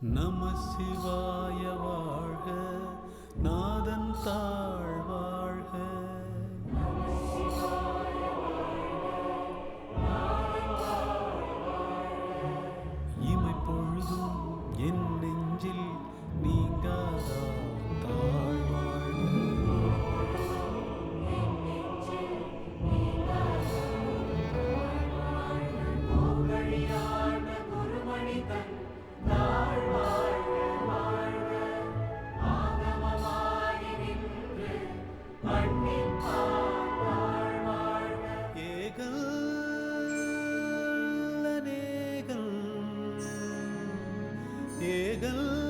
நம சிவாய வாழ்க நாதன் தாழ் வாழ்க. இமை பொழுதும் என் நெஞ்சில் நீங்காதா தாழ் வாழ்க. ஏகல்